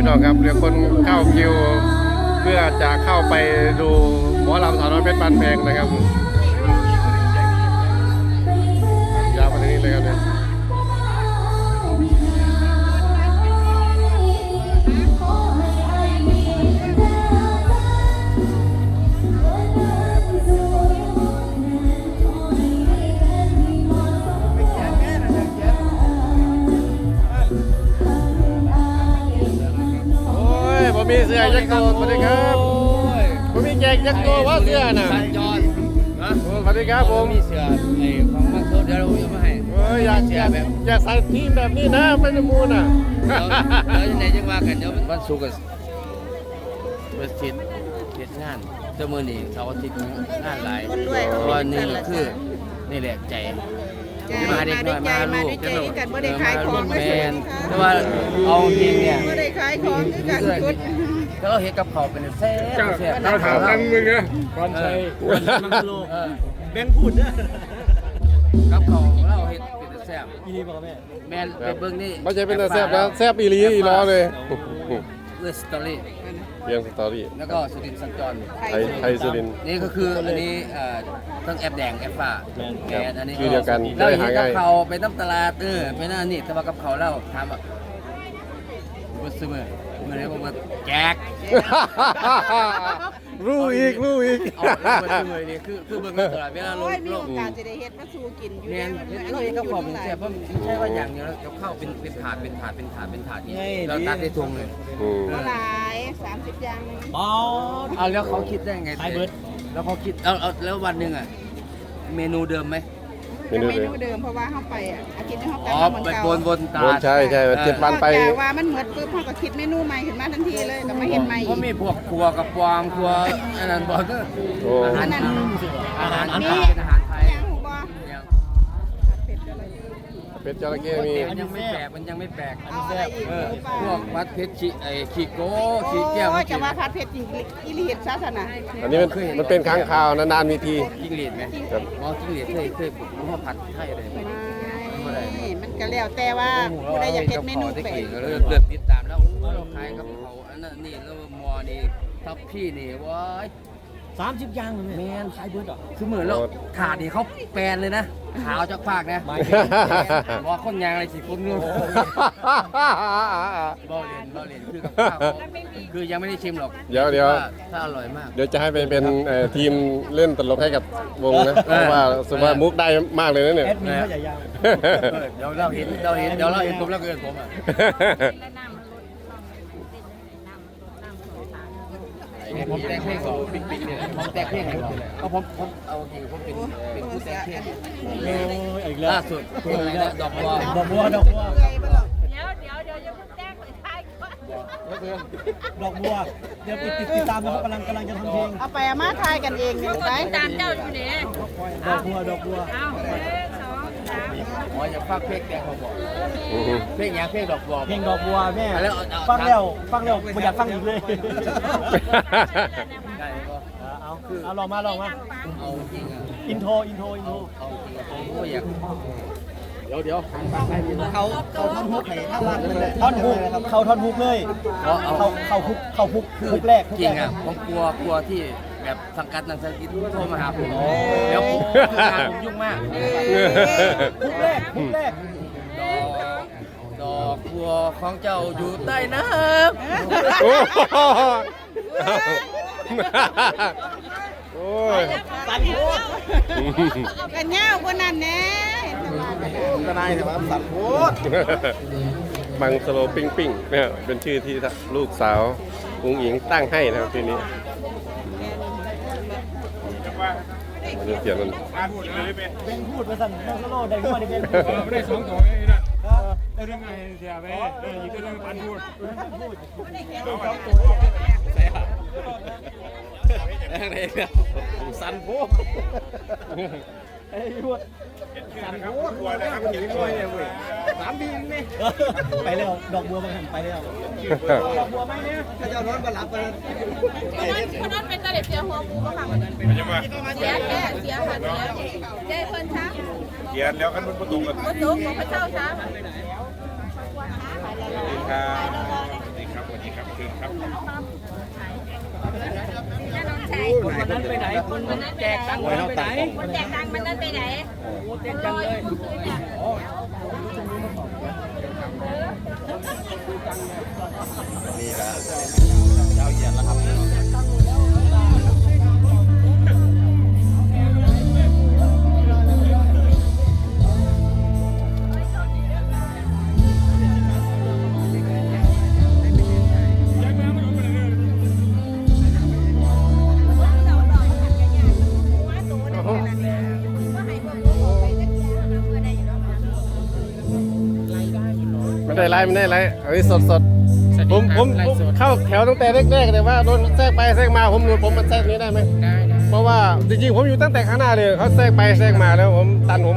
พี่น้องครับเรือคนเข้าคิว เพื่อจะเข้าไปดูหมอลำสาวน้อยเพชรบานแพงนะครับ มีเสื้อยักษ์โตสวัสดีครับผมมีแจกยักษ์โตว่าเสื้อน่ะสัญจรนะโอ้สวัสดีครับผมมีเสื้อไอ้ของบางโซเดี๋ยวเราจะมาให้เอออยากเสื้อยากอยากใส่ทีมแบบนี้นะไม่ได้มูน่ะเดี๋ยวยังไงจังว่ากันเดี๋ยววันศุกร์กับวันอาทิตย์เฮ็ดงานเจ้ามือนี่เสาร์อาทิตย์งานหลายวยเพราะว่านี่คือนี่แหละใจมาเด็กน้อยมาลูกมาด้วยใจกันบ่ได้ขายของแมไม่ใช่นแต่ว่าเอาจริงเนี่ยบ่ได้ขายของคือกันชุด ถ้าเราเฮ็ดกับเขาวเป็นแซ่บเจ้าแซ่บเจ้าถามกันมึงนะพรชัยเออแบงค์พูดนะกับเขาวเราเฮ็ดเป็นแซ่บอีนี่บอกแม่แม่นไปเบิ่งนี่ไม่ใช่เป็นแต่แซบนะแซบอีหลีอีล้อเลยเรื่องสตอรี่เรียงสตอรี่แล้วก็สุรินทร์สัญจรไทยไทยสุรินทร์นี่ก็คืออันนี้เอ่อทั้งแอปแดงแอปฟ้าแมนอันนี้ชื่อเดียวกันเราได้เห็หานกับง่ายเขาไปน้ำตลาดเออไปหน้านี่แต่ว่ากับเขาเราถามว่าบุษมือ มือไหนบอกว่าแจกรู้อีกรู้อีกเอาบุษมือนี่คือคือเบิ่งน้ำตลาดเวลาลโอ้งยมีลโองกาสจะได้เฮ็ดมาสู่กินอยู่แมแล้วนเราเห็นกับเขาเป็นแซ่บเพราะไม่ใช่ว่าอย่างเดียวแล้วเราเข้าเป็นเป็นถาดเป็นถาดเป็นถาดเป็นถาดนี่เราตัดได้ทงเลยอืมบ่หลาย30อย่างอ๋อเอาแล้วเขาคิดได้ไงไทยเบิร์ดแล้วเขาคิดแล้วแล้วแล้ววันหนึ่งอะเมนูเดิมไหม เมนูเมเลยนูเดิมเพราะว่าเฮาไปอะอาทิตย์นี้เฮากลัอ๋บอมาเหมือนไปเก่าบนบนตาโอ้ใช่ใช่เจ็ดวันไป แต่ว่ามันหมดปุ๊บเฮาก็คิดเมนูใหม่ขึ้นมาทันทีเลยก็มาเฮ็ดใหม่เพราะมีพวกครัวกับปวางครัวอันนั้นบอกก็โอ้อาหารนั้นอาหารอาหารมีไทยเป็นอาหาร เป็ดจระเข้มี มันยังไม่แปลกมันยังไม่แปลกเอาอะไรอีกเออหรือเปล่าพวกวัดเพชรชีไอ้ขีโก้ขีแก้วโอ้ไม่ยกิจะนว่าผัดเผ็ดจริงอีหลีเฮ็ดซะซั่นน่ะอันนี้มันมันเป็นค้างคาวนานๆมีที จิ้งหรีดไหมครับมองจิ้งหรีดเคยเคยผมว่าผัดไทยอะไรไหมไม่มันก็แล้วแต่ว่าผู้ใดอยากเฮ็ดเมนูตะแปลกี้กก็เริ่มเริ่มติดตามแล้วโอ้เราขายกับเขาอันนั้นนี่แล้วมอนี่ทับพี่นี่ว้าย สามสิบยางเลยแมแม่นไทยเบิร์ดเหรอคือเหมือนเราถาดนี่เขาแปลนเลยนะขาวจากปากนะไม่ว่าคนยางอะไรสิคนนู้นบ่เรียนบ่เรียนคือกับข้าวเขาคือยังไม่ได้ชิมหรอกเดี๋ยวเดี๋ยวถ้าถ้าอร่อยมาก เดี๋ยวจะให้ไปเป็นเอ่อทีมเล่นตลกให้กับวงนะเพราะว่าสมมติว่ามุกได้มากเลยนะเนี่ยแอดมินก็ใหญ่ยาวเออเดี๋ยวเราเห็นเราเห็นเดี๋ยวเราเห็นผมแล้วเกินผมอะ ผมแต่งเพลงก่อนปิ๊งปิ๊งเนี่ยผมแต่งเพลงให้ผมเอาผมผมเอาจริงผมเป็นเป็นผู้แต่งเพลงโอ้ยอีกแล้วล่าสุดเพลงอะไรนะดอกบัวดอกบัวดอกบัวเปื่อยบ่หรอกเดี๋ยวเดี๋ยวเดี๋ยวจะพูดแจ้งไปท้ายก่อนดอกบัวเดี๋ยวติดติดติดตามนะครับกำลังกำลังจะทำเพลงเอาไปเอามาทายกันเองนี่ไปตามเจ้าอยู่ไหนดอกบัวดอกบัวเอา หนึ่งสองสามอ๋ออย่าฟังเพลงแต่เขาบอกอือฮึเพลงยังเพลงดอกบัวเพลงดอกบัวแม่แล้วเอาเอาฟังแล้วฟังแล้วไม่อยากฟังอีกเลย ได้ก็เอาเอาลองมาลองมาเอาจริงอะอินโทรอินโทรอินโทรเอาจริงอะผมก็อยากเดี๋ยวเดี๋ยวเขาเขาท่อนฮุกไหนท่อนฮุกเขาท่อนฮุกเลยเพราะเอาเขาเขาฮุกเขาฮุกฮุกแรกฮุกจริแรงกอะผมกลัวกลัวที่ แบบสังกัดนังสังกิจโทรมาหาผมแล้วผมงานผมยุ่งมากฮุกแรกฮุกแรกดอกดอกบัวของเจ้าอยู่ใต้น้โอ้โหโอ้ยตันโคตรกันยาวกว่านั้นแน่เห็นแต่ว่ากระนายแต่ว่าสัตว์โคตรบังสโลปิ้งปิ้งเนี่ยเป็นชื่อที่ลูกสาวอุ้งอิงตั้งให้นะครับทีนี้ มาดูเขียนมันเป็นพูดมาสั่นแม่สโลได้ขึ้นมาได้เป็นไม่ได้สองตัวไอ้นี่นะเรื่องไงเสียไปเออยิงได้เรื่องปันพูดสันโพไอ้พูดสันครับตัวนะครับเห็นด้วยเนี่ยเว้ย สามปีนี่ไปแล้วดอกบัวบางแห่งไปแล้วดอกบัวไหมเนี่ยถ้าจะร้อนก็หลับไปคนนั้นเป็นตะเด็บเสียหัวกูก็ฟังมันจะมาเสียแก่เสียหันเสียเจ้เพิ่นช้าเขียนแล้วกันมันประตูกันก็จุกของพระเจ้าช้าสวัสดีครับสวัสดีครับสวัสดีครับนั้ นไปไหน คนแจกตังค์คนนั้นไปไหนคนแจกตังค์มันนั่นไปไหนโอ้เต้นจังเลยนี่ก็ยาวเหยียดแล้วครับ ไม่ได้ไล่ไม่ได้ไล่เอ้ยสดสดผมผมผมเข้าแถวตั้งแต่แรกๆแต่ว่าโดนแทรกไปแทรกมาผมผมมันแทรกนี้ได้ไหมได้ได้เพราะว่าจริงๆผมอยู่ตั้งแต่ข้างหน้าเลยเขาแทรกไปแทรกมาแล้วผมตันผม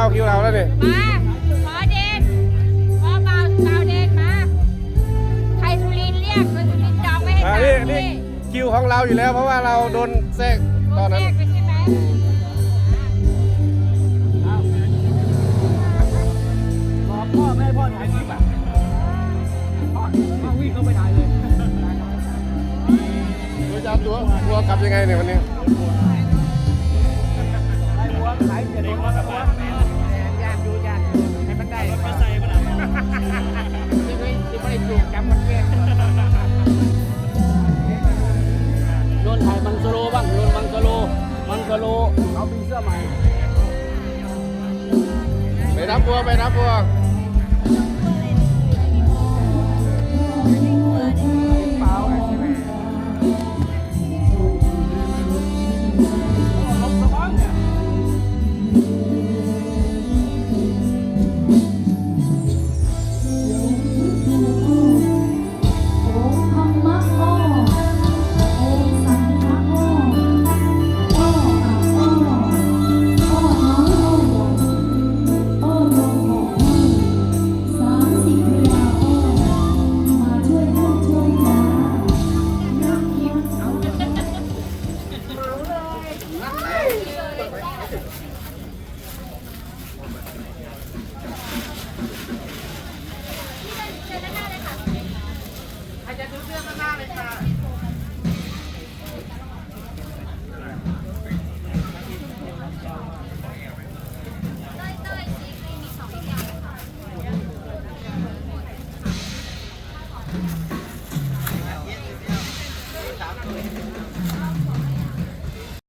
เฮ้ยคิวเราคิวเราแล้วนี่มาขอเดนขอเบาเบาเดนมาใครสุรินทร์เรียกคนสุรินทร์จองไม่ให้อ่าตังนี่ค์นี่คิวของเราอยู่แล้วเพราะว่าเราโดนแทรกตอนนั้นแยกไปใช่ไหมบอพ่อแม่พ่อถ่ายคลิปอะพ่อพ่อวิ่งเข้าไปถ่ายเลยดูจะเอาตัวตัวกลับยังไงเนี่ยวันนี้ ไอ้หัวขายเจ็ดหัวกับหัวญ ไม่ได้จูบจับมันแก่โยนถ่ายมังสโลบ้างโยนมังสโลมังสโลเขามีเสื้อใหม่ ไปรับบัวไปรับบัว